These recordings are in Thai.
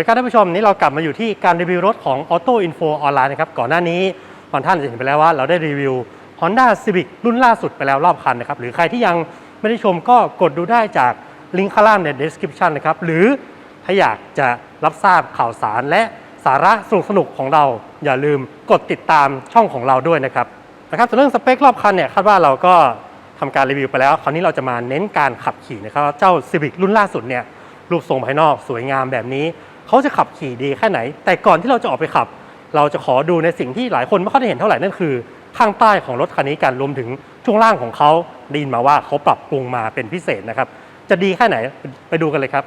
วัสดีครับท่านผู้ชมนี่เรากลับมาอยู่ที่การรีวิวรถของ Auto Info ออนไลน์นะครับก่อนหน้านี้บางท่านจะเห็นไปแล้วว่าเราได้รีวิว Honda Civic รุ่นล่าสุดไปแล้วรอบคันนะครับหรือใครที่ยังไม่ได้ชมก็กดดูได้จากลิงก์ข้างล่างใน description นะครับหรือถ้าอยากจะรับทราบข่าวสารและสาระสนุกๆของเรา อย่าลืมกดติดตามช่องของเราด้วยนะครับนะครับส่วนเรื่องสเปครอบคันเนี่ยคาดว่าเราก็ทำการรีวิวไปแล้ว คราวนี้เราจะมาเน้นการขับขี่นะครับเจ้า Civic รุ่นล่าสุดเนี่ยรูปทรงภายนอกสวยงามแบบนี้ เขาจะขับขี่ดีแค่ไหน แต่ก่อนที่เราจะออกไปขับ เราจะขอดูในสิ่งที่หลายคนไม่ค่อยได้เห็นเท่าไหร่นั่นคือข้างใต้ของรถคันนี้กันรวมถึงช่วงล่างของเขาได้ยินมาว่าเขาปรับปรุงมาเป็นพิเศษนะครับ จะดีแค่ไหนไปดูกันเลยครับ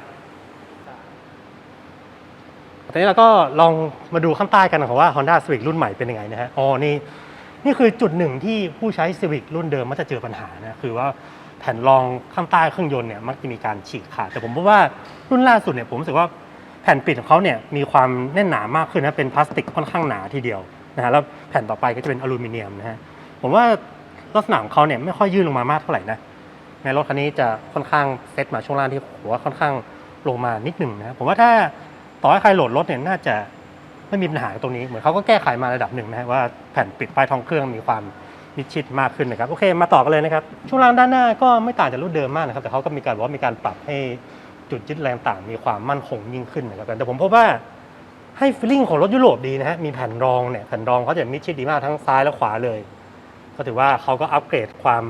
ตอนนี้เราก็ลองมาดูข้างใต้กันนะครับว่า Honda Civic รุ่นใหม่เป็นยังไงนะฮะอ๋อนี่นี่คือจุดหนึ่งที่ผู้ใช้ Civic รุ่นเดิมมักจะเจอปัญหานะคือว่าแผ่นรองข้างใต้เครื่องยนต์เนี่ยมักจะมีการฉีกขาดแต่ผมพบว่ารุ่นล่าสุดเนี่ยผมรู้สึกว่า แผ่นปิดของเขาเนี่ยมีความแน่นหนามากขึ้นนะเป็นพลาสติกค่อนข้างหนาทีเดียวนะฮะแล้วแผ่นต่อไปก็จะเป็นอลูมิเนียมนะฮะผมว่าลักษณะของเขาเนี่ยไม่ค่อยยื่นลงมามากเท่าไหร่นะในรถคันนี้จะค่อนข้างเซตมาช่วงล่างที่หัวค่อนข้างลงมานิดหนึ่งนะผมว่าถ้าต่อให้ใครโหลดรถเนี่ยน่าจะไม่มีปัญหาตรงนี้เหมือนเขาก็แก้ไขมาระดับหนึ่งนะฮะว่าแผ่นปิดป้ายท้องเครื่องมีความมิดชิดมากขึ้นนะครับโอเคมาต่อกันเลยนะครับช่วงล่างด้านหน้าก็ไม่ต่างจากรุ่นเดิมมากนะครับแต่เขาก็มีการว่ามีการปรับให้ จุดยึดแรงต่างมีความมั่นคงยิ่งขึ้นนะครับแต่ผมพบว่าให้ฟีลลิ่งของรถยุโรปดีนะฮะมีแผ่นรองเนี่ยแผ่นรองเขาจะมิดชิดดีมากทั้งซ้ายและขวาเลย ก็ถือว่าเขาก็อัปเกรดความ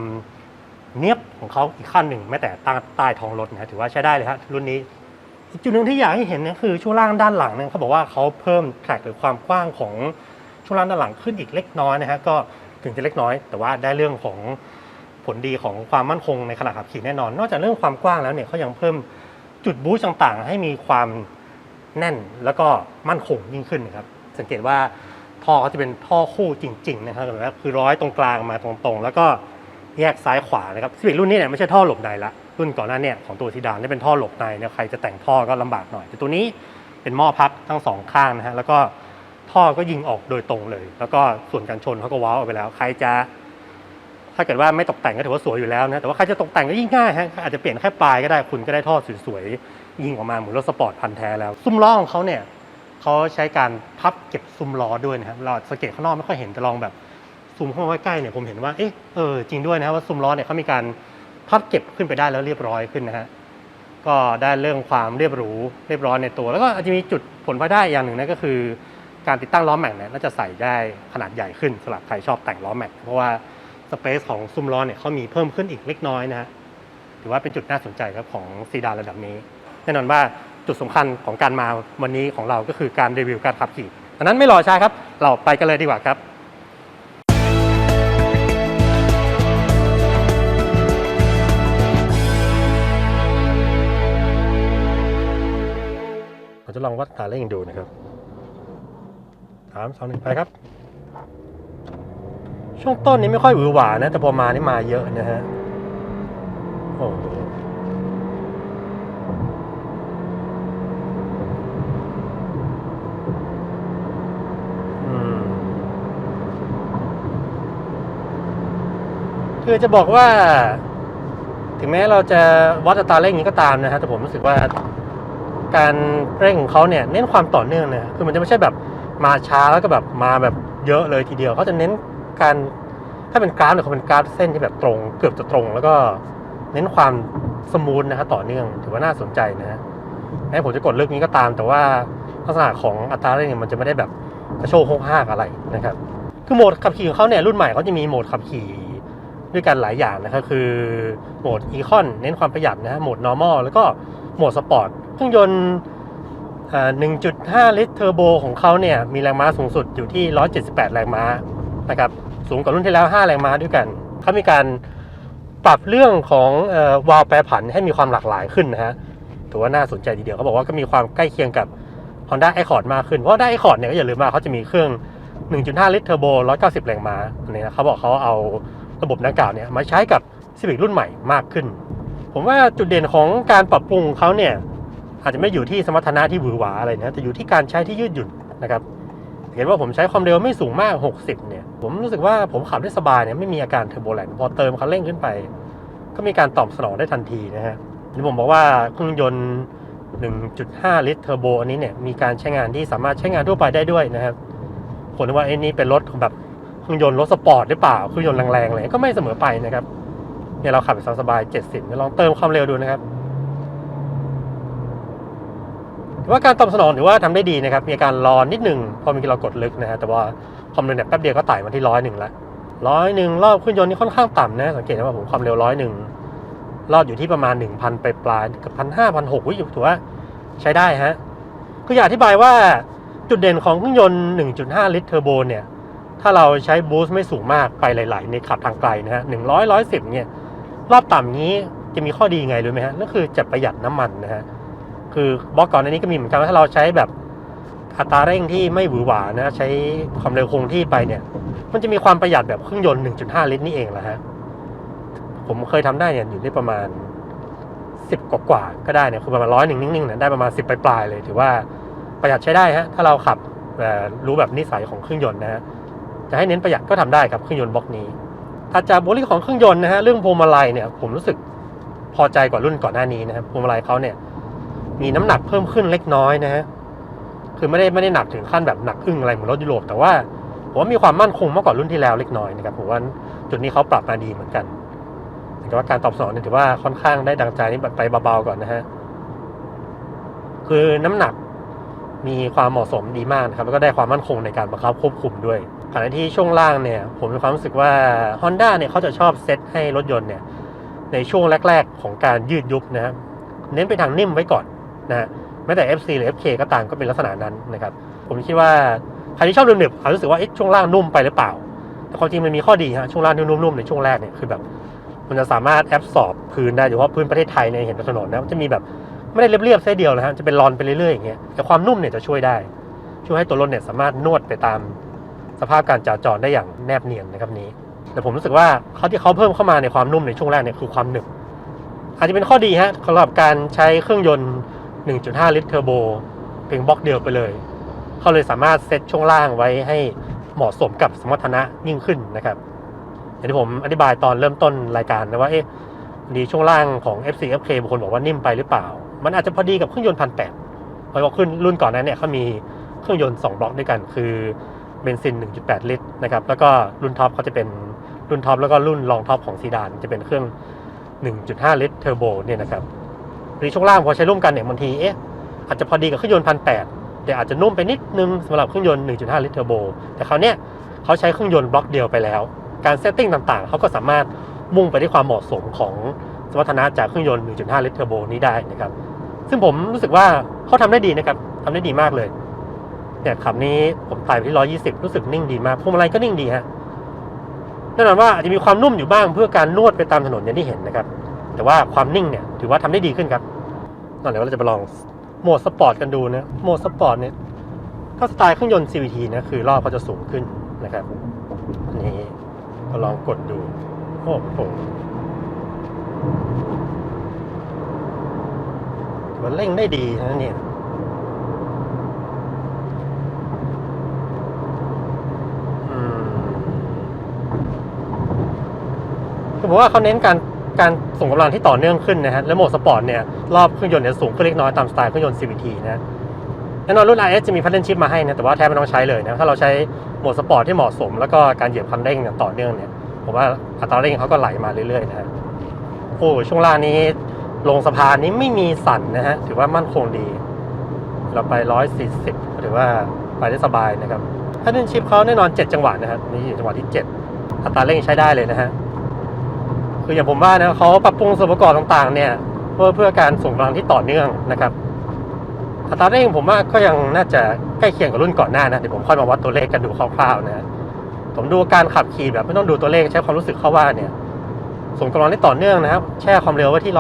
เนียบของเขาอีกขั้นหนึ่งแม้แต่ใต้ใต้ท้องรถนะฮะถือว่าใช้ได้เลยฮะรุ่นนี้อีกจุดหนึ่งที่อยากให้เห็นเนี่ยคือช่วงล่างด้านหลังเนี่ยเขาบอกว่าเขาเพิ่มแทร็กหรือความกว้างของช่วงล่างด้านหลังขึ้นอีกเล็กน้อยนะฮะก็ถึงจะเล็กน้อย แต่ว่าได้เรื่องของผลดีของความมั่นคงในขณะขับขี่แน่นอน นอกจากเรื่องความกว้างแล้วเนี่ยเขายังเพิ่ม จุดบูสต์ต่างๆ ให้มีความแน่นแล้วก็มั่นคงยิ่งขึ้นนะครับ สังเกตว่าท่อเขาจะเป็นท่อคู่จริง ๆ นะครับแบบว่าคือร้อยตรงกลางมาตรงๆ แล้วก็แยกซ้ายขวานะครับซีวิกรุ่นนี้เนี่ยไม่ใช่ท่อหลบในละรุ่นก่อนหน้าเนี่ยของตัวซีดานนี่เป็นท่อหลบในนี่ยใครจะแต่งท่อก็ลำบากหน่อย แต่ตัวนี้เป็นหม้อพักทั้งสองข้างนะฮะแล้วก็ท่อก็ยิงออกโดยตรงเลย แล้วก็ส่วนกันชนเขาก็ว้าวออกไปแล้ว ใครจะ ถ้าเกิดว่าไม่ตกแต่งก็ถือว่าสวยอยู่แล้วนะ แต่ว่าใครจะตกแต่งก็ยิ่งง่ายฮะ อาจจะเปลี่ยนแค่ปลายก็ได้ คุณก็ได้ท่อสวยๆ ยิงออกมาเหมือนรถสปอร์ตพันธ์แท้แล้ว ซุ้มล้อของเขาเนี่ยเขาใช้การพับเก็บซุ้มล้อด้วยนะครับ เราสังเกตข้างนอกไม่ค่อยเห็นแต่ลองแบบซูมเข้ามาใกล้ๆเนี่ยผมเห็นว่า เอ๊ะ เออ จริงด้วยนะครับว่าซุ้มล้อเนี่ยเขามีการพับเก็บขึ้นไปได้แล้วเรียบร้อยขึ้นนะฮะ ก็ได้เรื่องความเรียบหรูเรียบร้อยในตัว แล้วก็อาจจะมีจุดผลพลอยได้อย่างหนึ่งนั่นก็คือ การติดตั้งล้อแม็กเนี่ยน่าจะใส่ได้ขนาดใหญ่ขึ้นสำหรับใครชอบแต่งล้อแม็กเพราะว่า สเปซของซุ้มล้อเนี่ยเขามีเพิ่มขึ้นอีกเล็กน้อยนะฮะถือว่าเป็นจุดน่าสนใจครับของซีดานระดับนี้ แน่นอนว่าจุดสำคัญของการมาวันนี้ของเราก็คือการรีวิวการขับขี่ดังนั้นไม่รอช้าครับ เราไปกันเลยดีกว่าครับจะลองวัดขาเร่งดูนะครับสามสองหนึ่งไปครับ ช่วงต้นนี้ไม่ค่อยหวือหวานะ แต่พอมานี่มาเยอะนะฮะโอ้โหอืมคือจะบอกว่า ถึงแม้เราจะวัดอัตราเร่งอย่างนี้ก็ตามนะฮะแต่ผมรู้สึกว่าการเร่งของเขาเนี่ยเน้นความต่อเนื่องนะคือมันจะไม่ใช่แบบมาช้าแล้วก็แบบมาแบบเยอะเลยทีเดียวเขาจะเน้น การถ้าเป็นกราฟเนี่ยเขาเป็นกราฟเส้นที่แบบตรง เกือบจะตรง แล้วก็เน้นความสมูทนะฮะต่อเนื่องถือว่าน่าสนใจนะฮะแม้ผมจะกดเลือกนี้ก็ตาม แต่ว่าลักษณะของอัตราเร่งเนี่ยมันจะไม่ได้แบบกระโชกโคกห้ากอะไรนะครับคือโหมดขับขี่ของเขาเนี่ยรุ่นใหม่เขาจะมีโหมดขับขี่ด้วยกันหลายอย่างนะครับคือโหมดอีคอนเน้นความประหยัดนะฮะโหมด normal แล้วก็โหมดสปอร์ตเครื่องยนต์อ่า1.5 ลิตรเทอร์โบของเขาเนี่ยมีแรงม้าสูงสุดอยู่ที่ 178 แรงม้านะครับ สูงกว่ารุ่นที่แล้ว 5 แรงม้าด้วยกันเขามีการปรับเรื่องของออวาล์วแปรผันให้มีความหลากหลายขึ้นนะฮะถือว่าน่าสนใจทีเดียวเขาบอกว่าก็มีความใกล้เคียงกับ Honda Accord มากขึ้น เพราะ Honda Accord เนี่ยก็อย่าลืมว่าเขาจะมีเครื่อง 1.5 ลิตรเทอร์โบ 190 แรงม้าอันนี้นะเขาบอกเขาเอาระบบดังกล่าวเนี่ยมาใช้กับ Civic รุ่นใหม่มากขึ้น ผมว่าจุดเด่นของการปรับปรุงของเขาเนี่ยอาจจะไม่อยู่ที่สมรรถนะที่หวือหวาอะไรนะแต่อยู่ที่การใช้ที่ยืดหยุ่นนะครับเห็นว่าผมใช้ความเร็วไม่สูงมาก 60 เนี่ย ผมรู้สึกว่าผมขับได้สบายเนี่ยไม่มีอาการเทอร์โบแลนพอเติมคันเร่งขึ้นไป ก็มีการตอบสนองได้ทันทีนะฮะที่ผมบอกว่าเครื่องยนต์ 1.5 ลิตรเทอร์โบอันนี้เนี่ยมีการใช้งานที่สามารถใช้งานทั่วไปได้ด้วยนะครับผมนึกว่าไอ้นี่เป็นรถของแบบเครื่องยนต์รถสปอร์ตหรือเปล่าเครื่องยนต์แรงๆเลยก็ไม่เสมอไปนะครับเนี่ยเราขับสบายๆ70ลองเติมความเร็วดูนะครับถือ ว่าการตอบสนองถือว่าทำได้ดีนะครับ มีอาการรอนิดหนึ่งพอมีเรากดลึกนะฮะแต่ว่าความเร็วเนี่ยแป๊บเดียวก็ไต่มาที่ร้อยหนึ่งละร้อยหนึ่งรอบเครื่องยนต์นี่ค่อนข้างต่ำนะสังเกตนะว่าผมความเร็วร้อยหนึ่งรอดอยู่ที่ประมาณ 1,000ไปปลายเกับพันห้าพันหกวิถือว่าใช้ได้ฮะคืออยากอธิบายว่าจุดเด่นของเครื่องยนต์ 1.5 ลิตรเทอร์โบเนี่ย ถ้าเราใช้บูสต์ไม่สูงมากไปหลาย ๆ ในขับทางไกลนะฮะ100 110เนี่ย รอบต่ำนี้จะมีข้อดีไงรู้ไหมฮะนั่นคือจะประหยัดน้ำมันนะฮะ คือบล็อกก่อนอันนี้ก็มีเหมือนกันว่าถ้าเราใช้แบบอัตราเร่งที่ไม่หวือหวานะ ใช้ความเร็วคงที่ไปเนี่ย มันจะมีความประหยัดแบบเครื่องยนต์ 1.5 ลิตรนี่เองแหละฮะ ผมเคยทำได้เนี่ยอยู่ที่ประมาณ 10 กว่ากว่าก็ได้เนี่ยคือประมาณร้อยหนึ่งนิ่งๆเนี่ยได้ประมาณ 10 ปลายๆเลย ถือว่าประหยัดใช้ได้ฮะ ถ้าเราขับเอ่รู้แบบนิสัยของเครื่องยนต์นะฮะจะให้เน้นประหยัดก็ทำได้ครับเครื่องยนต์บล็อกนี้ถัดจากบุคลิกของเครื่องยนต์นะฮะเรื่องพวงมาลัยเนี่ยผมรู้สึกพอใจกว่ารุ่นก่อนหน้านี้นะครับพวงมาลัยเขาเนี่ย มีน้ำหนักเพิ่มขึ้นเล็กน้อยนะฮะคือไม่ได้ไม่ได้หนักถึงขั้นแบบหนักอึ้งอะไรเหมือนรถยุโรปแต่ว่าผมว่ามีความมั่นคงมากกว่ารุ่นที่แล้วเล็กน้อยนะครับผมว่าจุดนี้เขาปรับมาดีเหมือนกันแต่ว่าการตอบสนองถือว่าค่อนข้างได้ดังใจนี่ไปเบาๆก่อนนะฮะคือน้ำหนักมีความเหมาะสมดีมากนะครับแล้วก็ได้ความมั่นคงในการบังคับควบคุมด้วยขณะที่ช่วงล่างเนี่ย ผมมีความรู้สึกว่า Honda เนี่ยเขาจะชอบเซตให้รถยนต์เนี่ย ในช่วงแรก ๆ ของการยืดยุบนะครับเน้นไปทางนิ่มไว้ก่อน นะฮะแม้แต่ FC หรือ FK ก็ต่ามก็เป็นลักษณะนั้นนะครับ ผมคิดว่าใครที่ชอบเดิมๆอาจจะรู้สึกว่าช่วงล่างนุ่มไปหรือเปล่า แต่ความจริงมันมีข้อดีฮะช่วงล่างที่นุ่มๆในช่วงแรกเนี่ยคือแบบ มันจะสามารถแอบสอบพื้นได้โดยเฉพาะพื้นประเทศไทยเนี่ยเห็นถนนนะจะมีแบบไม่ได้เรียบๆเส้นเดียวนะฮะจะเป็นรอนไปเรื่อยๆอย่างเงี้ยแต่ความนุ่มเนี่ยจะช่วยได้ ช่วยให้ตัวรถเนี่ยสามารถนวดไปตามสภาพการจราจรได้อย่างแนบเนียนนะครับนี้ แต่ผมรู้สึกว่าเขาที่เขาเพิ่มเข้ามาในความนุ่มในช่วงแรกเนี่ยคือความหนึบอาจจะเป็นข้อดีฮะสำหรับการใช้เครื่องยนต์ 1.5 ลิตรเทอร์โบเพียงบล็อกเดียวไปเลย เขาเลยสามารถเซตช่วงล่างไว้ให้เหมาะสมกับสมรรถนะยิ่งขึ้นนะครับอย่างที่ผมอธิบายตอนเริ่มต้นรายการนะว่าเอ๊ะดีช่วงล่างของ FC FK บางคนบอกว่านิ่มไปหรือเปล่า มันอาจจะพอดีกับเครื่องยนต์พันแปดเพราะว่าขึ้นรุ่นก่อนนั้นเนี่ยเขามีเครื่องยนต์ 2 บล็อกด้วยกัน คือเบนซิน 1.8 ลิตรนะครับแล้วก็รุ่นท็อปเขาจะเป็นรุ่นท็อปแล้วก็รุ่นรองท็อปของซีดานจะเป็นเครื่อง 1.5 ลิตรเทอร์โบเนี่ยนะครับ หรือช่วงล่างพอใช้ร่วมกันเนี่ยบางทีเอ๊ะอาจจะพอดีกับเครื่องยนต์พันแปดแต่อาจจะนุ่มไปนิดนึงสำหรับเครื่องยนต์ 1.5 ลิตรเทอร์โบ แต่คราวเนี้ยเขาใช้เครื่องยนต์บล็อกเดียวไปแล้ว การเซตติ้งต่างๆ เขาก็สามารถมุ่งไปที่ความเหมาะสมของสมรรถนะจากเครื่องยนต์ 1.5 ลิตรเทอร์โบนี้ได้นะครับ ซึ่งผมรู้สึกว่าเขาทำได้ดีนะครับทำได้ดีมากเลย เนี่ยขับนี้ผมไต่ไปที่ 120 รู้สึกนิ่งดีมากพวงมาลัยก็นิ่งดีฮะ แน่นอนว่าอาจจะมีความนุ่มอยู่บ้างเพื่อการนวดไปตามถนนอย่างที่เห็นนะครับ แต่ว่าความนิ่งเนี่ยถือว่าทำได้ดีขึ้นครับตอนนี้เราจะไปลองโหมดสปอร์ตกันดูนะโหมดสปอร์ตเนี่ยถ้าสไตล์เครื่องยนต์ CVT นะคือรอบเขาจะสูงขึ้นนะครับนนี้ก็ลองกดดูโอ้โหมันเร่งได้ดีนะเนี่ยคือผมว่าเขาเน้นการ การส่งกำลังที่ต่อเนื่องขึ้นนะฮะและโหมดสปอร์ตเนี่ยรอบเครื่องยนต์เนี่ยสูงขึ้นเล็กน้อยตามสไตล์เครื่องยนต์ CVT นะแน่นอนรุ่น RS จะมีพัฒนชิพมาให้นะแต่ว่าแทบไม่ต้องใช้เลยนะถ้าเราใช้โหมดสปอร์ตที่เหมาะสม แล้วก็การเหยียบคันเร่งอย่างต่อเนื่องเนี่ยผมว่าอัตราเร่งเขาก็ไหลมาเรื่อยๆนะฮะโอ้ช่วงล่างนี้ลงสะพานนี้ไม่มีสั่นนะฮะถือว่ามั่นคงดี เราไป 140ถือว่าไปได้สบายนะครับพัฒนชิพเขาแน่นอน 7 จังหวะนะครับนี่อยู่จังหวะที่ 7 อัตราเร่งใช้ได้เลยนะฮะ คืออย่างผมว่านะเขาปรับปรุงส่วนประกอบต่างๆ เนี่ย เพื่อเพื่อการส่งกำลังที่ต่อเนื่องนะครับอัตราเร่งผมว่าก็ยังน่าจะใกล้เคียงกับรุ่นก่อนหน้านะเดี๋ยวผมค่อยมาวัดตัวเลขกันดูคร่าวๆนะผมดูการขับขี่แบบไม่ต้องดูตัวเลขใช้ความรู้สึกเข้าว่าเนี่ยส่งกำลังได้ต่อเนื่องนะครับ แช่ความเร็วไว้ที่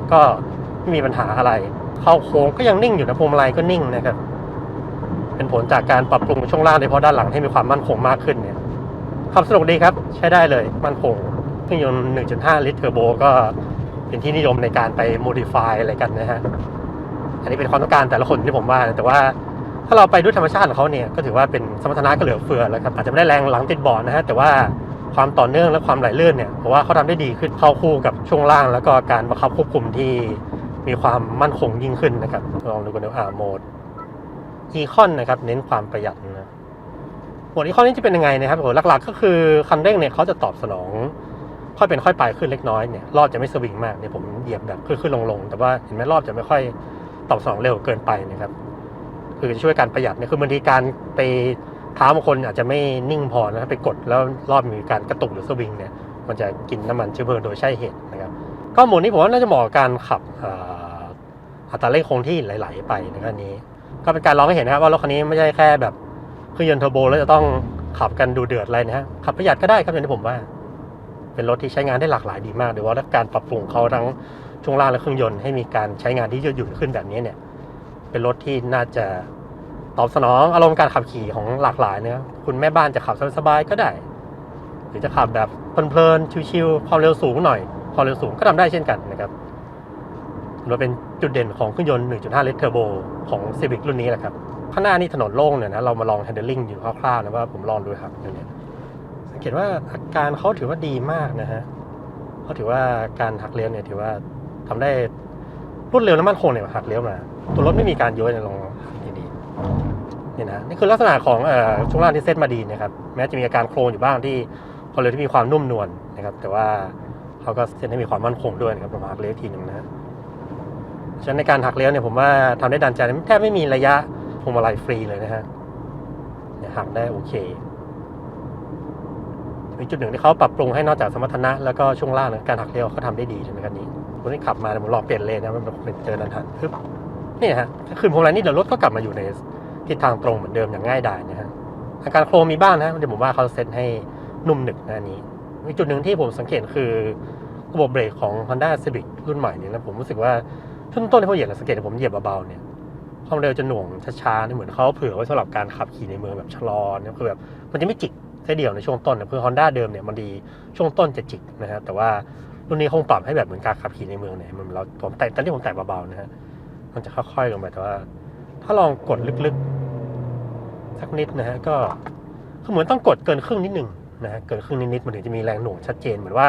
140 ก็ไม่มีปัญหาอะไร เข้าโค้งก็ยังนิ่งอยู่นะพวงมาลัยก็นิ่งนะครับ เป็นผลจากการปรับปรุงช่วงล่างโดยเฉพาะด้านหลังให้มีความมั่นคงมากขึ้นเนี่ยขับสนุกดีครับ ใช้ได้เลยมั่นคง รื่องยนต์ 1.5 ลิตรเทอร์โบก็เป็นที่นิยมในการไปโมดิฟายอะไรกันนะฮะ อันนี้เป็นความต้องการแต่ละคนที่ผมว่าแต่ว่าถ้าเราไปด้วยธรรมชาติของเขาเนี่ยก็ถือว่าเป็นสมรรถนะก็เหลือเฟือแล้วครับอาจจะไม่ได้แรงหลังติดบาะนะฮะแต่ว่าความต่อเนื่องและความไหลลื่นเนี่ยผมว่าเขาทำได้ดีขึ้นเข้าคู่กับช่วงล่าง แล้วก็การบังคับควบคุมที่มีความมั่นคงยิ่งขึ้นนะครับ ลองดูกันดูอ่าโหมดอีคอนนะครับ เน้นความประหยัดนะโหมดอีคอนนี้จะเป็นยังไงนะครับโอ้หลักๆ ก็คือคันเร่งเนี่ยเขาจะตอบสนอง ค่อยเป็นค่อยไปขึ้นเล็กน้อยเนี่ยรอบจะไม่สวิงมากเนี่ยผมเหยียบแบบขึ้นขึ้นลงลงๆแต่ว่าเห็นไหมรอบจะไม่ค่อยตอบสนองเร็วเกินไปนะครับคือจะช่วยการประหยัดเนี่ยคือบางทีการไปเท้าบางคนอาจจะไม่นิ่งพอนะไปกดแล้วรอบมีการกระตุกหรือสวิงเนี่ยมันจะกินน้ำมันเชื้อเพลิงโดยใช่เหตุนะครับก็โหมดนี้ผมว่าน่าจะเหมาะกับการขับอัตราเร่งคงที่ไหลๆไปนะครับนนี้ ก็เป็นการลองให้เห็นนะครับว่ารถคันนี้ไม่ใช่แค่แบบเครื่องยนต์เทอร์โบแล้วจะต้องขับกันดูเดือดอะไรนะฮะขับประหยัดก็ได้ครับอย่างที่ผมว่า เป็นรถที่ใช้งานได้หลากหลายดีมากโดยเฉพาะการปรับปรุงเขาทั้งช่วงล่างและเครื่องยนต์ให้มีการใช้งานที่ยืดหยุ่นขึ้นแบบนี้เนี่ย เป็นรถที่น่าจะตอบสนองอารมณ์การขับขี่ของหลากหลายเนะคุณแม่บ้านจะขับสบายๆก็ได้ หรือจะขับแบบเพลินๆชิวๆความเร็วสูงหน่อยความเร็วสูงก็ทำได้เช่นกันนะครับรถเป็นจุดเด่นของเครื่องยนต์ 1.5 ลิตรเทอร์โบของ Civic รุ่นนี้แหละครับ ข้างหน้านี่ถนนโล่งเนี่ยนะ เรามาลอง handling อยู่คร่าวๆนะว่าผมลองดูครับเดี๋ยวนี้ สังเกตว่าอาการเขาถือว่าดีมากนะฮะเขาถือว่าการหักเลี้ยวเนี่ยถือว่าทำได้รวดเร็วและมั่นคงเนี่ยหักเลี้ยวมาตัวรถไม่มีการย้อยเนี่ยลองดีๆนี่นะนี่คือลักษณะของอช่วงล่างที่เซตมาดีนะครับแม้จะมีอาการโครงอยู่บ้างที่ความเร็วที่มีความนุ่มนวลนะครับ แต่ว่าเขาก็เซตให้มีความมั่นคงด้วยนะครับประมาณหักเลี้ยวทีหนึ่งนะฉะนั้นในการหักเลี้ยวเนี่ยผมว่าทำได้ดันใจแทบไม่มีระยะพวงมาลัยฟรีเลยนะฮะหักได้โอเค มีจุดหนึ่งที่เขาปรับปรุงให้นอกจากสมรรถนะแล้วก็ช่วงล่างนะการหักเลี้ยวเขาทำได้ดีใช่ไหมครับนี้ผมนี่ขับมาผมลองเปลี่ยนเลนนะมันเป็นเจอนันทันปึ๊บนี่ฮะถ้าขึ้นพวงมาลัยนี่เดี๋ยวรถก็กลับมาอยู่ในทิศทางตรงเหมือนเดิมอย่างง่ายดายนะฮะอาการโครงมีบ้างนะเดี๋ยวผมว่าเขาเซตให้นุ่มหนึบนะอันนี้มีจุดหนึ่งที่ผมสังเกตคือระบบเบรกของ Honda Civic รุ่นใหม่เนี่ยนะผมรู้สึกว่าต้นต้นที่ผมเหยียบสังเกตผมเหยียบเบาๆเนี่ยความเร็วจะหน่วงช้าๆนี่เหมือนเขาเผื่อไว้สำหรับการขับขี่ในเมืองแบบชะลอเนี่ยคือแบบมันจะไม่จิก เส้เดียวในช่วงต้นนะคือ Honda เดิมเนี่ยมันดีช่วงต้นจะจิกนะฮะแต่ว่ารุ่นนี้คงปรับให้แบบเหมือนการขับขี่ในเมืองเนี่ยมันเราผมแต่ตอนที่ผมแตะเบาๆนะฮะมันจะค่อยๆลงไปแต่ว่า ถ้าลองกดลึกๆ สักนิดนะฮะก็คือเหมือนต้องกดเกินครึ่งนิดหนึ่งนะฮะเกินครึ่งนิดๆมันถึงจะมีแรงหน่วงชัดเจนเหมือนว่า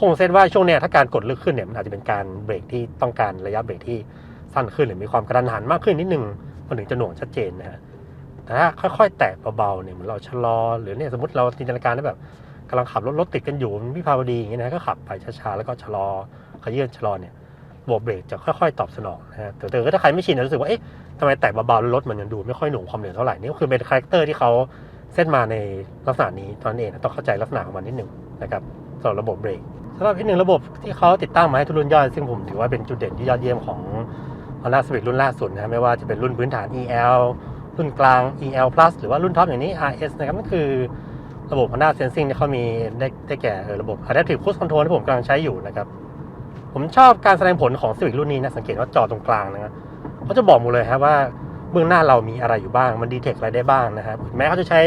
คงเซตว่าช่วงเนี้ยถ้าการกดลึกขึ้นเนี่ยมันอาจจะเป็นการเบรกที่ต้องการระยะเบรกที่สั้นขึ้นหรือมีความกระทันหันมากขึ้นนิดหนึ่งมันถึงจะหน่วงชัดเจนนะฮะ แต่ถ้าค่อยๆ แตะเบาๆเนี่ยเหมือนเราชะลอ หรือเนี่ยสมมติเราจินตนาการได้แบบกำลังขับรถรถติดกันอยู่วิภาวดีอย่างเงี้ยนะก็ขับไปช้าๆแล้วก็ชะลอขยื่นชะลอเนี่ยระบบเบรกจะค่อยๆ ตอบสนองนะฮะแต่แต่ถ้าใครไม่ชินจะรู้สึกว่าเอ๊ะทำไมแตะเบาๆรถมันยังดูไม่ค่อยหน่วงความเร็วเท่าไหร่นี่ก็คือเป็นคาแรคเตอร์ที่เขาเซตมาในลักษณะนี้ตอนนั้นเองนะต้องเข้าใจลักษณะของมันนิดหนึ่งนะครับสำหรับระบบเบรกสำหรับอีกหนึ่งระบบที่เขาติดตั้งมาให้ทุกรุ่นย่อย ซึ่งผมถือว่าเป็นจุดเด่นที่ยอดเยี่ยมของ Honda Civic รุ่นล่าสุดนะไม่ว่าจะเป็นรุ่นพื้นฐาน EL รุ่นกลาง EL Plus หรือว่ารุ่นท็อปอย่างนี้ RS นะครับนั่นคือระบบ Honda Sensing ที่เขามีได้ได้แก่ระบบ Adaptive Cruise Control ที่ผมกำลังใช้อยู่นะครับ ผมชอบการแสดงผลของ Civic รุ่นนี้นะสังเกตว่าจอตรงกลางนะครับเขาจะบอกหมดเลยครับว่าเบื้องหน้าเรามีอะไรอยู่บ้างมันดีเทคอะไรได้บ้างนะครับแม้เขาจะใช้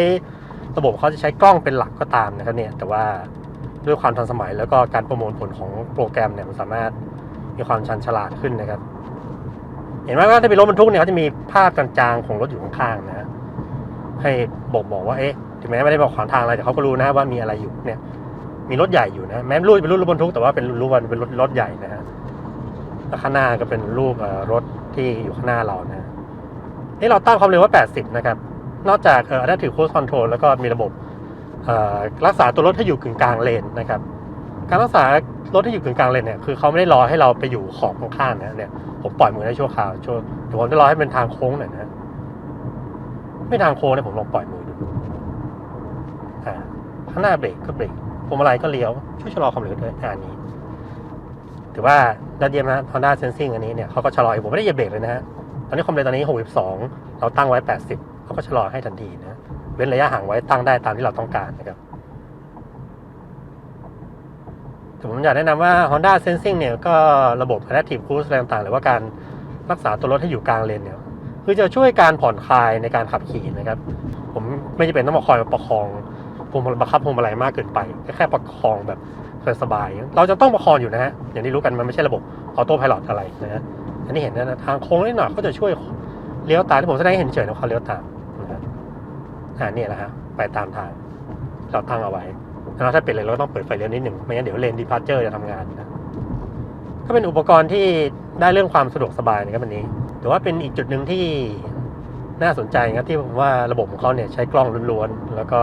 ระบบเขาจะใช้กล้องเป็นหลักก็ตามนะครับเนี่ยแต่ว่าด้วยความทันสมัยแล้วก็การประมวลผลของโปรแกรมเนี่ยมันสามารถมีความชันฉลาดขึ้นนะครับ เห็นไหมว่าถ้าเป็นรถบรรทุกเนี่ยเขาจะมีภาพจางๆของรถอยู่ข้างๆนะให้บอกบอกว่าเอ๊ะถึงแม้ไม่ได้บอกขวางทางอะไรแต่เขาก็รู้นะว่ามีอะไรอยู่เนี่ย มีรถใหญ่อยู่นะ แม้รูปเป็นรูปรถบรรทุกแต่ว่าเป็นรูปเป็นรถรถใหญ่นะฮะแล้วข้างหน้าก็เป็นรูปรถที่อยู่ข้างหน้าเรานะนี่เราตั้งความเร็วว่า 80 นะครับ นอกจากเอ่อได้ถือ cruise control แล้วก็มีระบบรักษาตัวรถให้อยู่กึ่งกลางเลนนะครับ การรักษารถที่อยู่กึ่งกลางเลนเนี่ยคือเขาไม่ได้รอให้เราไปอยู่ขอบข้างๆนะเนี่ยผมปล่อยมือได้ชั่วคราวชั่วเดี๋ยวผมจะรอให้เป็นทางโค้งหน่อยนะไม่ทางโค้งเนี่ยผมลองปล่อยมือดูอ่าข้างหน้าเบรกก็เบรกพวงมาลัยก็เลี้ยวช่วยชะลอความเร็วด้วยอันนี้ถือว่ายอดเยี่ยมนะ Honda Sensing อันนี้เนี่ยเขาก็ชะลอให้ผมไม่ได้เหยียบเบรกเลยนะฮะตอนนี้ความเร็วตอนนี้ 62 เราตั้งไว้ 80 เขาก็ชะลอให้ทันทีนะเว้นระยะห่างไว้ตั้งได้ตามที่เราต้องการนะครับ แต่ ผมอยากแนะนำว่า Honda Sensing เนี่ยก็ระบบ Adaptive Cruise อะไรต่างๆ หรือว่าการรักษาตัวรถให้อยู่กลางเลนเนี่ยคือจะช่วยการผ่อนคลายในการขับขี่นะครับ ผมไม่จำเป็นต้องมาคอยประคองพวงมาลัยบังคับพวงมาลัยมากเกินไปแค่แค่ประคองแบบสบายๆเราจะต้องประคองอยู่นะฮะอย่างที่รู้กันมันไม่ใช่ระบบออโต้พายロอะไรนะฮะอันนี้เห็นนะทางโค้งนิดหน่อยเขาจะช่วยเลี้ยวตามที่ผมแสดงให้เห็นเฉยนะเขาเลี้ยวตามนะครับอ่านี่แหละฮะไปตามทางเราตั้งเอาไว้ แล้วถ้าเป็นเลยเราก็ต้องเปิดไฟเลี้ยวนิดหนึ่งไม่งั้นเดี๋ยวเลนดีพาร์เจอร์จะทำงานนะก็เป็นอุปกรณ์ที่ได้เรื่องความสะดวกสบายนะครับวันนี้แต่ว่าเป็นอีกจุดหนึ่งที่น่าสนใจนะครับที่ผมว่าระบบของเขาเนี่ยใช้กล้องล้วนๆแล้วก็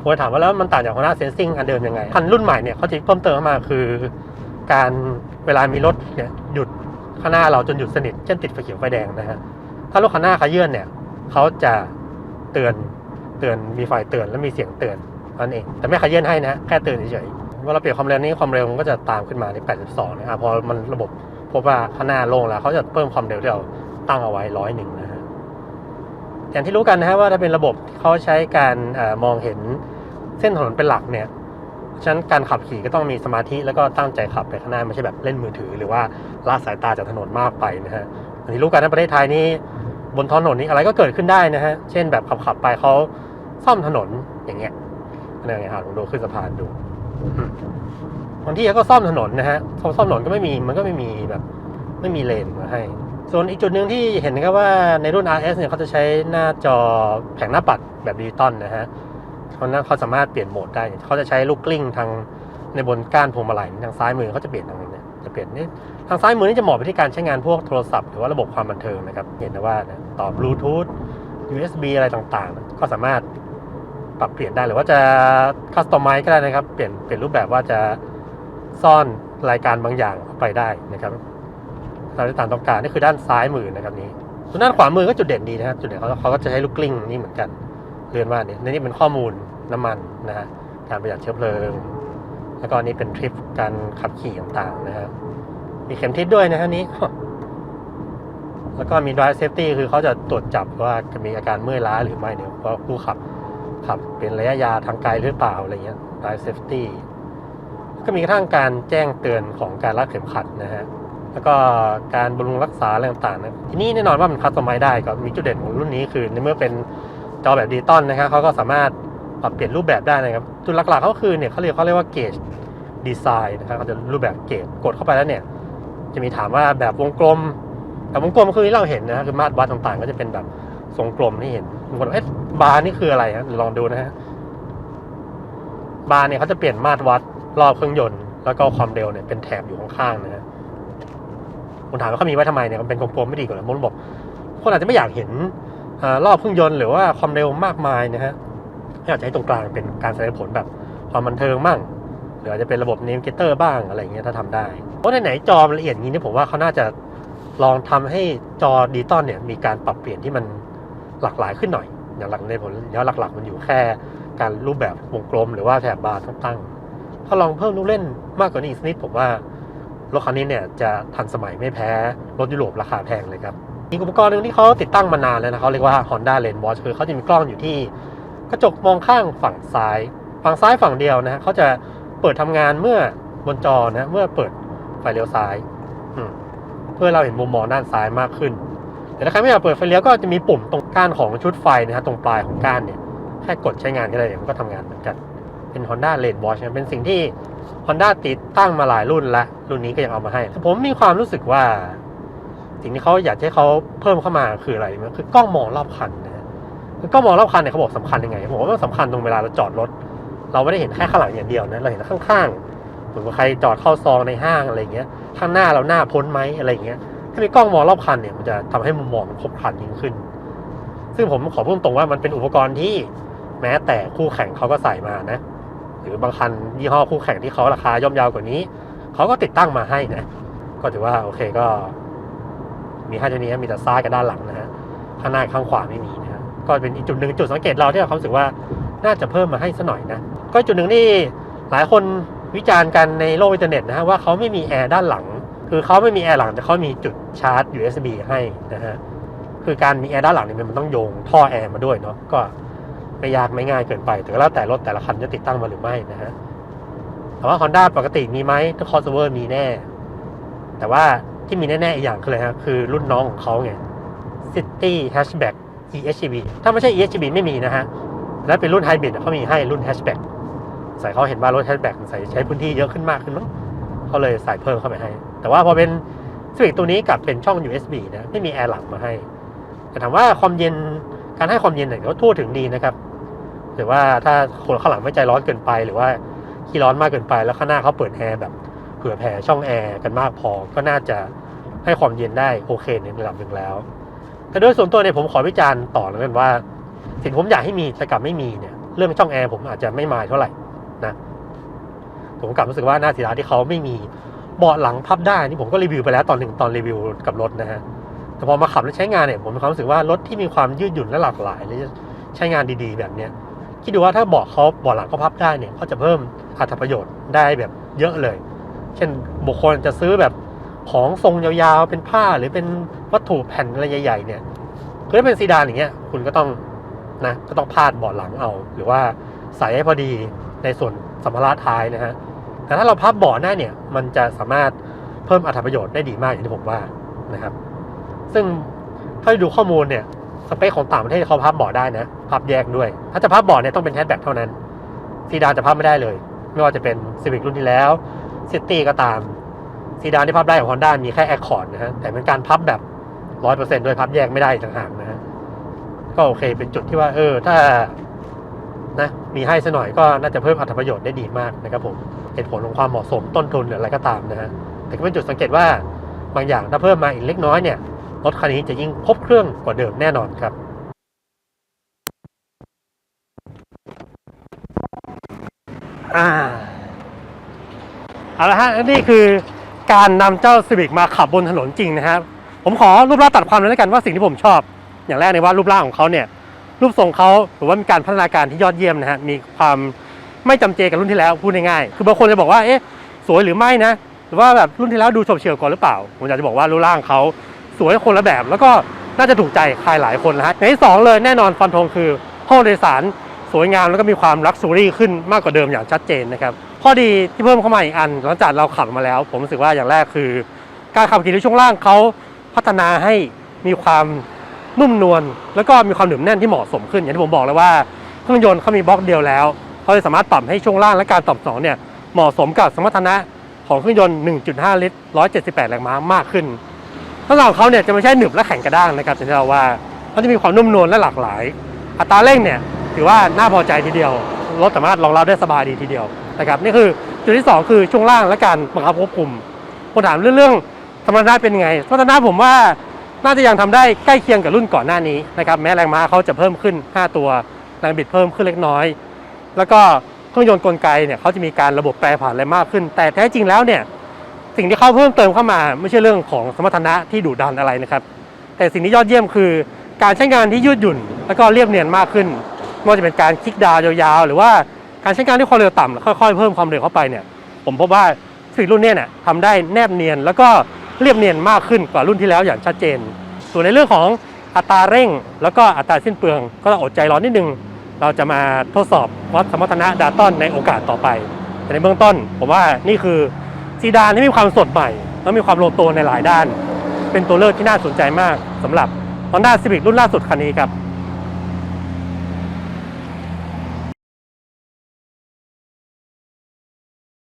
ผมถามว่าแล้วมันต่างจาก Honda Sensing อันเดิมยังไง คันรุ่นใหม่เนี่ยเขาจะเพิ่มเติมเข้ามาคือ การเวลามีรถเนี่ยหยุดข้างหน้าเราจนหยุดสนิทเช่นติดไฟเขียวไฟแดงนะฮะถ้ารถข้างหน้าขยื่นเนี่ยเขาจะเตือนเตือนมีไฟเตือนและมีเสียงเตือน นั่นเอง แต่ไม่ขยื่นให้นะ แค่ตือนเฉยๆเวลาเปลี่ยนความเร็วนี้ความเร็วมันก็จะตามขึ้นมาใน 82 นะครับพอมันระบบพบว่าข้างหน้าโล่งแล้วเขาจะเพิ่มความเร็วที่เราตั้งเอาไว้ร้อยหนึ่งนะฮะอย่างที่รู้กันนะฮะว่าถ้าเป็นระบบเขาใช้การอมองเห็นเส้นถนนเป็นหลักเนี่ยฉะนั้นการขับขี่ก็ต้องมีสมาธิแล้วก็ตั้งใจขับไปข้างหน้าไม่ใช่แบบเล่นมือถือ หรือว่าละสายตาจากถนนมากไปนะฮะอันนี้รู้กันในประเทศไทยนี่บนท้องถนนนี้อะไรก็เกิดขึ้นได้นะฮะ เช่นแบบขับขับไปเขาซ่อมถนนอย่างเงี้ย อะไรอย่างเงี้ยฮะลองโดขึ้นสะพานดูอืมบางที่ก็ซ่อมถนนนะฮะซ่อมซ่อมถนนก็ไม่มีมันก็ไม่มีแบบ ไม่มีเลนมาให้ ส่วนอีกจุดหนึ่งที่เห็นนะครับว่าในรุ่น RS เนี่ยเขาจะใช้หน้าจอแผงหน้าปัดแบบดิจิตอลนะฮะเพราะนั้นเขาสามารถเปลี่ยนโหมดได้ เขาจะใช้ลูกกลิ้งทางในบนก้านพวงมาลัยทางซ้ายมือเขาจะเปลี่ยนทางนี้เนี่ยจะเปลี่ยนนี่ทางซ้ายมือนี่จะเหมาะไปที่การใช้งานพวกโทรศัพท์หรือว่าระบบความบันเทิงนะครับ เห็นนะว่าต่อบลูทูธ USB อะไรต่างๆ ก็สามารถ ปรับเปลี่ยนได้หรือว่าจะคัสตอมไมซ์ก็ได้นะครับ เปลี่ยนเปลี่ยนรูปแบบว่าจะซ่อนรายการบางอย่างไปได้นะครับตามที่ตามต้องการนี่คือด้านซ้ายมือนะครับนี้ส่วนด้านขวามือก็จุดเด่นดีนะครับจุดเด่นเขาเขาก็จะใช้ลูกกลิ้งนี่เหมือนกันเรียนว่าเนี่ยในนี้เป็นข้อมูลน้ำมันนะฮะการประหยัดเชื้อเพลิง แล้วก็อันนี้เป็นทริปการขับขี่ต่างๆนะฮะมีเข็มทิศด้วยนะฮะนี้แล้วก็มี drive safety คือเขาจะตรวจจับว่าจะมีอาการเมื่อยล้าหรือไม่เนี่ยเพราะผู้ขับ ขับเป็นระยะยาวทางไกลหรือเปล่าอะไรเงี้ย drive safety ก็มีกระทั่งการแจ้งเตือนของการรัดเข็มขัดนะฮะ แล้วก็การบำรุงรักษาอะไรต่างๆนะทีนี้แน่นอนว่ามันคัสตอมไมได้ก็มีจุดเด่นของรุ่นนี้คือในเมื่อเป็นจอแบบดิจิตอลนะครับเขาก็สามารถปรับเปลี่ยนรูปแบบได้นะครับจุดหลักๆเขาคือเนี่ยเขาเรียกเขาเรียกว่าเกจดีไซน์นะครับเขาจะรูปแบบเกจกดเข้าไปแล้วเนี่ยจะมีถามว่าแบบวงกลมแบบวงกลมคือที่เราเห็นนะคือมาตรวัดต่างๆ ก็จะเป็นแบบ ทรงกลมที่เห็นบางคนเอ๊ะบาร์นี่คืออะไรฮะลองดูนะฮะบาร์เนี่ยเขาจะเปลี่ยนมาตรวัดรอบเครื่องยนต์แล้วก็ความเร็วเนี่ยเป็นแถบอยู่ข้างๆนะฮะผมถามว่าเขามีไว้ทำไมเนี่ยมันเป็นกลมๆไม่ดีกว่าเหรอมันบอก คนอาจจะไม่อยากเห็นอารอบเครื่องยนต์หรือว่าความเร็วมากมายนะฮะอยากจะให้ตรงกลางเป็นการแสดงผลแบบความบันเทิงมั่งหรืออาจจะเป็นระบบเนมเกเตอร์บ้างอะไรเงี้ยถ้าทำได้เพราะไหนๆจอละเอียดงนี้เนี่ยผมว่าเขาน่าจะลองทำให้จอดิจิตอลเนี่ยมีการปรับเปลี่ยนที่มัน หลากหลายขึ้นหน่อย อย่างหลักในผลแล้วหลักๆ มันอยู่แค่การรูปแบบวงกลมหรือว่าแถบบาร์ตั้งๆถ้าลองเพิ่มลูกเล่นมากกว่านี้อีกสักนิดผมว่ารถคันนี้เนี่ยจะทันสมัยไม่แพ้รถยุโรปราคาแพงเลยครับอีกอุปกรณ์หนึ่งที่เขาติดตั้งมานานแล้วนะเขาเรียกว่า Honda Lane Watch คือเขาจะมีกล้องอยู่ที่กระจกมองข้างฝั่งซ้าย ฝั่งซ้ายฝั่งเดียวนะฮะเขาจะเปิดทำงานเมื่อบนจอนะเมื่อเปิดไฟเลี้ยวซ้าย เพื่อเราเห็นมุมมองด้านซ้ายมากขึ้น แต่ถ้าใครไม่อยากเปิดไฟเลี้ยวก็จะมีปุ่มตรงก้านของชุดไฟนะฮะตรงปลายของก้านเนี่ยแค่กดใช้งานก็ได้เดี๋ยวมันก็ทำงานเหมือนกันเป็น Honda Lane Watch เป็นสิ่งที่ Honda ติดตั้งมาหลายรุ่นแล้วรุ่นนี้ก็ยังเอามาให้ผมมีความรู้สึกว่า สิ่งที่เขาอยากให้เขาเพิ่มเข้ามาคืออะไรมันคือกล้องมองรอบคันนะคือกล้องมองรอบคันเนี่ยเขาบอกสำคัญยังไงผมว่ามันสำคัญตรงเวลาเราจอดรถ เราไม่ได้เห็นแค่ข้างหลังอย่างเดียวนะเราเห็นข้างๆเหมือนใครจอดเข้าซองในห้างอะไรเงี้ยข้างหน้าเราหน้าพ้นไหมอะไรเงี้ย ถ้ามีกล้องมองรอบคันเนี่ยมันจะทำให้มุมมองมันครบครันยิ่งขึ้น ซึ่งผมขอพูดตรงว่ามันเป็นอุปกรณ์ที่แม้แต่คู่แข่งเขาก็ใส่มานะ หรือบางคันยี่ห้อคู่แข่งที่เขาราคาย่อมเยาวกว่านี้เขาก็ติดตั้งมาให้นะ ก็ถือว่าโอเคก็ มีแค่ตัวนี้มีแต่ซ้ายกับด้านหลังนะฮะข้างหน้าข้างขวาไม่มีนะก็เป็นอีกจุดหนึ่งจุดสังเกตเราที่เรารู้สึกว่าน่าจะเพิ่มมาให้สักหน่อยนะก็จุดหนึ่งที่หลายคนวิจารณ์กันในโลกอินเทอร์เน็ตนะฮะว่าเขาไม่มีแอร์ด้านหลัง คือเขาไม่มีแอร์หลังแต่เขามีจุดชาร์จ USB ให้นะฮะคือการมีแอร์ด้านหลังเนี่ยมันต้องโยงท่อแอร์มาด้วยเนาะก็ไม่ยากไม่ง่ายเกินไปแต่ก็แล้วแต่รถแต่ละคันจะติดตั้งมาหรือไม่นะฮะแต่ว่า Honda ปกติมีไหมถ้า crossover มีแน่ แต่ว่าที่มีแน่ๆอีกอย่างคืออะไรฮะคือรุ่นน้องของเขาไง City Hatchback EHEV ถ้าไม่ใช่ EHEV ไม่มีนะฮะแล้วเป็นรุ่นไฮบริดเขามีให้รุ่น Hatchback ใส่เขาเห็นว่ารถ Hatchback ใส่ใช้พื้นที่เยอะขึ้นมากขึ้นมั้ง เขาเลยใส่เพิ่มเข้าไปให้ แต่ว่าพอเป็น Civic ตัวนี้กับเป็นช่อง USB นะไม่มีแอร์หลังมาให้ แต่ถามว่าความเย็นการให้ความเย็นเนี่ยก็ทั่วถึงดีนะครับหรือว่าถ้าคนข้างหลังไม่ใจร้อนเกินไป หรือว่าขี้ร้อนมากเกินไปแล้วข้างหน้าเขาเปิดแอร์แบบเผื่อแผ่ช่องแอร์กันมากพอ ก็น่าจะให้ความเย็นได้โอเคในระดับหนึ่งแล้ว แต่โดยส่วนตัวเนี่ยผมขอวิจารณ์ต่อแล้วกันว่า สิ่งผมอยากให้มีแต่กลับไม่มีเนี่ยเรื่องช่องแอร์ผมอาจจะไม่มายเท่าไหร่นะ ผมกลับรู้สึกว่าน่าเสียดายที่เขาไม่มีเบาะหลังพับได้นี่ผมก็รีวิวไปแล้วตอนหนึ่งตอนรีวิวกับรถนะฮะแต่พอมาขับและใช้งานเนี่ยผมมีความรู้สึกว่ารถที่มีความยืดหยุ่นและหลากหลายและใช้งานดีๆ แบบเนี้ยคิดดูว่าถ้าเบาะเขาเบาะหลังเขาพับได้เนี่ยเขาจะเพิ่มอัตประโยชน์ได้แบบเยอะเลย เช่นบุคคลจะซื้อแบบของทรงยาวๆเป็นผ้าหรือเป็นวัตถุแผ่นอะไรใหญ่ๆเนี่ยคือถ้าเป็นซีดานอย่างเงี้ยคุณก็ต้องนะก็ต้องพาดเบาะหลังเอา หรือว่าใส่ให้พอดีในส่วนสัมภาระท้ายนะฮะ แต่ถ้าเราพับเบาะได้าเนี่ย มันจะสามารถเพิ่มอัตประโยชน์ได้ดีมากอย่างที่ผมว่านะครับ ซึ่งถ้าดูข้อมูลเนี่ยสเปคของต่างประเทศเขาพับเบาะได้นะ พับแยกด้วย ถ้าจะพับเบาะเนี่ยต้องเป็นแฮชแบ็กเท่านั้นซีดานจะพับไม่ได้เลย ไม่ว่าจะเป็นซีวิ c รุ่นที่แล้วซิตี้ก็ตามซีดานที่พับได้ของ Honda มีแค่แอคคอร์ดนะฮะแต่เป็นการพับแบบร้อยเปอร์เซ็นต์ด้วยพับแยกไม่ได้อีกต่างหากนะฮะก็โอเคเป็นจุดที่ว่าเออถ้า นะมีให้ซะหน่อยก็น่าจะเพิ่มอัตประโยชน์ได้ดีมากนะครับผมเหตุผลของความเหมาะสมต้นทุนหรืออะไรก็ตามนะฮะแต่ก็เป็นจุดสังเกตว่าบางอย่างถ้าเพิ่มมาอีกเล็กน้อยเนี่ยรถคันนี้จะยิ่งครบเครื่องกว่าเดิมแน่นอนครับอ่าเอาละฮะนี่คือการนำเจ้า Civic มาขับบนถนนจริงนะครับผมขอรูปร่างตัดความเลยแล้วกันว่าสิ่งที่ผมชอบ อย่างแรกในว่ารูปร่างของเขาเนี่ย รูปทรงเขาหรือว่ามีการพัฒนาการที่ยอดเยี่ยมนะฮะมีความไม่จำเจกับรุ่นที่แล้วพูดง่ายๆคือบางคนจะบอกว่าเอ๊ะสวยหรือไม่นะหรือว่าแบบรุ่นที่แล้วดูฉบเฉี่ยวกว่าหรือเปล่าผมอยากจะบอกว่ารูปร่างเขาสวยคนละแบบ แล้วก็น่าจะถูกใจใครหลายคนนะฮะอย่างที่สองเลยแน่นอนฟันธงคือห้องโดยสารสวยงามแล้วก็มีความลักซ์รี่ขึ้นมากกว่าเดิมอย่างชัดเจนนะครับข้อดีที่เพิ่มเข้ามาอีกอันหลังจากเราขับมาแล้ว ผมรู้สึกว่าอย่างแรกคือ การขับขี่ในช่วงล่างเขาพัฒนาให้มีความ นุ่มนวลแล้วก็มีความหนึบแน่นที่เหมาะสมขึ้น อย่างที่ผมบอกเลยว่าเครื่องยนต์เขามีบล็อกเดียวแล้วเขาจะสามารถปรับให้ช่วงล่างและการตอบสนองเนี่ยเหมาะสมกับสมรรถนะของเครื่องยนต์ 1.5 ลิตร 178 แรงม้ามากขึ้นทั้งสองเขาเนี่ยจะไม่ใช่หนึบและแข็งกระด้างนะครับอย่ที่เราว่าเขาจะมีความนุ่มนวลและหลากหลาย อัตราเร่งเนี่ยถือว่าน่าพอใจทีเดียวรถสามารถรองรับได้สบายดีทีเดียวนะครับนี่คือจุดที่สองคือช่วงล่างและการบังคับควบคุมคนถามเรื่องเรื่องสมรรถนะเป็นไงสมรรถนะผมว่า น่าจะยังทำได้ใกล้เคียงกับรุ่นก่อนหน้านี้นะครับแม้แรงม้าเขาจะเพิ่มขึ้น 5 ตัว แรงบิดเพิ่มขึ้นเล็กน้อย แล้วก็เครื่องยนต์กลไกเนี่ยเขาจะมีการระบบแปรผันอะไรมากขึ้น แต่แท้จริงแล้วเนี่ยสิ่งที่เขาเพิ่มเติมเข้ามา ไม่ใช่เรื่องของสมรรถนะที่ดุดันอะไรนะครับ แต่สิ่งที่ยอดเยี่ยมคือการใช้งานที่ยืดหยุ่น แล้วก็เรียบเนียนมากขึ้นไม่ว่าจะเป็นการคลิกดาวยาวๆ หรือว่าการใช้งานที่ความเร็วต่ำค่อยๆเพิ่มความเร็วเข้าไปเนี่ยผมพบว่าสิ่รุ่นเนี้เนี่ยทำได้แนบเนียนแล้วก็ เรียบเนียนมากขึ้นกว่ารุ่นที่แล้วอย่างชัดเจน ส่วนในเรื่องของอัตราเร่ง แล้วก็อัตราสิ้นเปลือง ก็ต้องอดใจรอนิดนึง เราจะมาทดสอบวัดสมรรถนะดาตันในโอกาสต่อไป แต่ในเบื้องต้นผมว่านี่คือซีดานที่มีความสดใหม่ และมีความโลงตัวในหลายด้าน เป็นตัวเลือกที่น่าสนใจมากสำหรับ Honda Civic รุ่นล่าสุดคันนี้ครับ